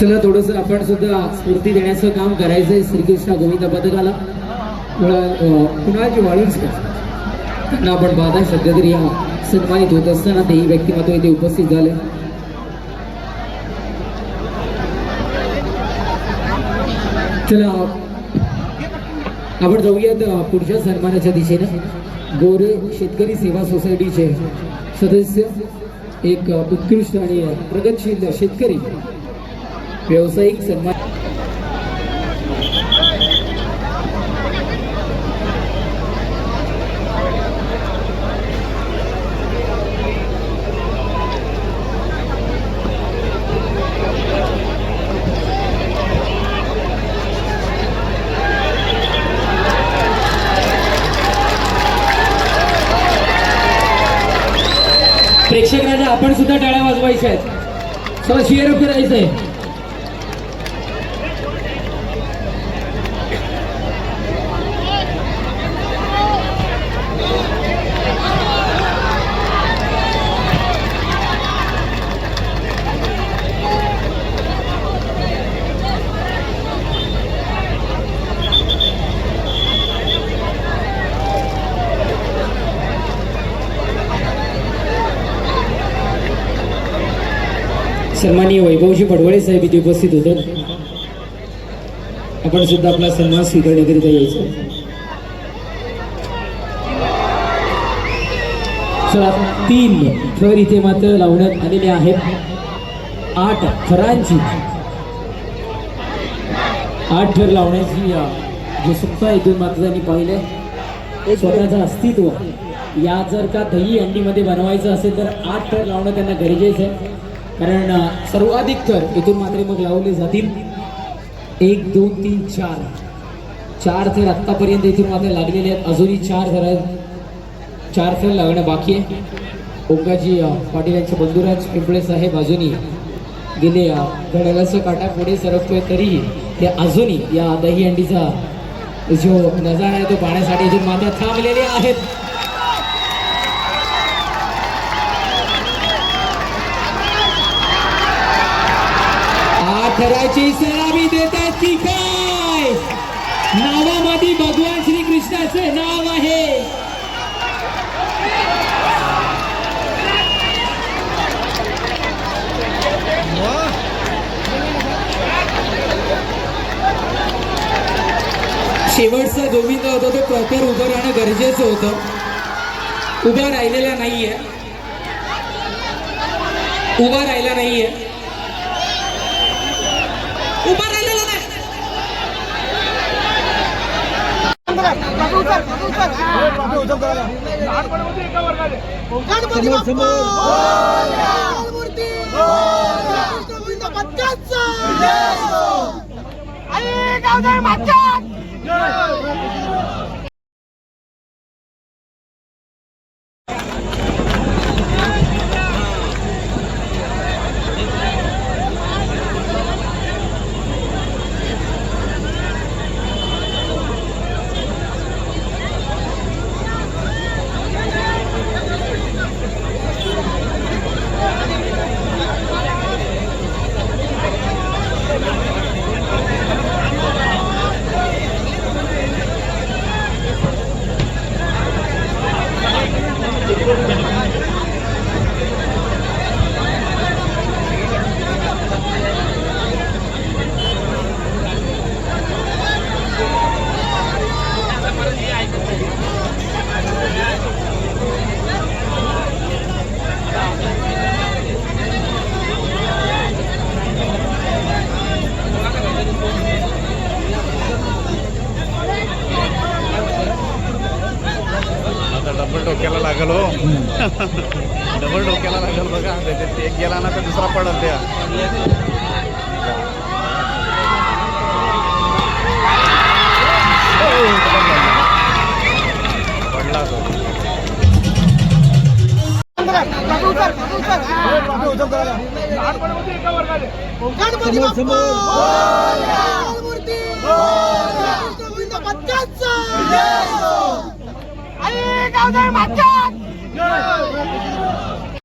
चला थोडस आपण सुद्धा स्फूर्ती देण्याचं काम करायचंय श्रीकृष्ण गोविंद पथकाला कुणाची वाळूंचकर त्यांना आपण पाहता सध्या तरी या सन्मानित होत असताना तेही व्यक्तिमत्व इथे उपस्थित झाले. चला आपण जाऊयात पुढच्या सन्मानाच्या दिशेने. गोरे शेतकरी सेवा सोसायटीचे सदस्य एक उत्कृष्ट आणि प्रगतशील शेतकरी. व्यावसायिक सन्मान प्रेक्षकांना आपण सुद्धा टाळ्या वाजवायच्या आहेत. सगळं शेअर आहे सन्मानीय वैभवजी पडवळे साहेब इथे उपस्थित होते आपण सुद्धा आपला सन्मान स्वीकारण्याकरिता यायचं. चला तीन थर इथे मात्र लावण्यात आलेले आहेत. आठ थरांची आठ थर लावण्याची जो सुप्ता इथून मात्र त्यांनी पाहिलंय. स्वतःचं अस्तित्व या जर का दही अंडीमध्ये बनवायचं असेल तर आठ थर लावणं त्यांना गरजेचं आहे. कारण सर्वाधिक थर इथून मात्र मग लावले जातील. एक दोन तीन चार. चार थर आत्तापर्यंत इथून मात्र लागलेले आहेत. अजूनही चार थर आहेत चार थर लागणं बाकी आहे. ओंकाजी पाटील यांचे बंधुराज पिंपळे साहेब अजूनही गेले अ, काटा पुढे सरकतोय तरीही ते अजूनही या दही अंडीचा जो नजारा आहे तो पाहण्यासाठी इथून मात्र थांबलेले आहेत. करायची सलामी देतात की काय? नावामध्ये भगवान श्री कृष्णाचे नाव आहे. शेवटचा गोविंद होता तो प्रॉपर उभं राहणं गरजेचं होतं. उभा राहिलेला नाहीये. उभा राहिला नाहीये. उभा राहिलेला नाही? गणपती बाप्पा! लागल हो डबल डोक्याला लागल बघा त्याच्यात एक गेला ना तर दुसरा पडल त्या पडला तो मूर्ती